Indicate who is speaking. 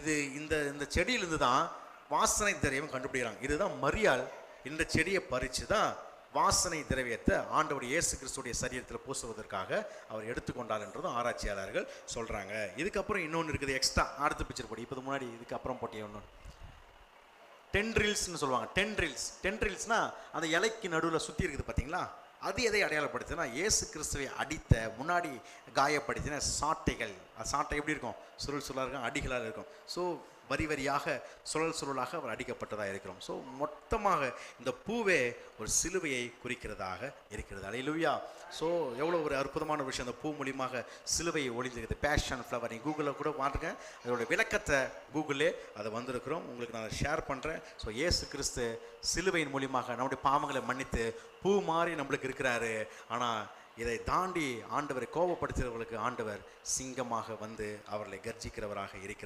Speaker 1: இது இந்த இந்த செடியிலிருந்து தான் வாசனை திரவியம் கண்டுபிடிக்கிறாங்க. இதுதான் மரியாள் இந்த செடியை பறித்து தான் வாசனை திரவியத்தை ஆண்டவர் இயேசு கிறிஸ்துடைய சரீரத்தில் பூசுவதற்காக அவர் எடுத்துக்கொண்டார் என்றதும் ஆராய்ச்சியாளர்கள் சொல்கிறாங்க இதுக்கப்புறம் இன்னொன்று இருக்குது எக்ஸ்ட்ரா அடுத்த பிக்சர் போடி. இப்போ முன்னாடி இதுக்கப்புறம் போட்டிய ஒன்று டென்ட்ரில்ஸ்னு சொல்லுவாங்க. டென்ட்ரில்ஸ் டென்ட்ரில்ஸ்னால் அந்த இலைக்கு நடுவில் சுற்றி இருக்குது பார்த்தீங்களா? அது எதை அடையாளப்படுத்துனா இயேசு கிறிஸ்துவை அடித்த முன்னாடி காயப்படுத்தின சாட்டைகள். அந்த சாட்டை எப்படி இருக்கும்? சுருள் சுருளாக இருக்கும் அடிகளாக இருக்கும். ஸோ வரி வரியாக சுழல் சுழலாக அவர் அடிக்கப்பட்டதாக இருக்கிறோம். ஸோ மொத்தமாக இந்த பூவே ஒரு சிலுவையை குறிக்கிறதாக இருக்கிறது. அலையிலுயா ஸோ எவ்வளோ ஒரு அற்புதமான விஷயம் அந்த பூ மூலியமாக சிலுவையை ஒளிஞ்சிருக்குது பேஷன் ஃப்ளவர் நீ கூகுளில் கூட பாருங்க அதோட விளக்கத்தை கூகுளே அதை வந்திருக்கிறோம். உங்களுக்கு நான் ஷேர் பண்ணுறேன் ஸோ இயேசு கிறிஸ்து சிலுவையின் மூலியமாக நம்முடைய பாவங்களை மன்னித்து பூ மாதிரி நம்மளுக்கு இருக்கிறாரு. ஆனால் இதை தாண்டி ஆண்டவரை கோபப்படுத்துகிறவர்களுக்கு ஆண்டவர் சிங்கமாக வந்து அவர்களை கர்ஜிக்கிறவராக இருக்கிறார்.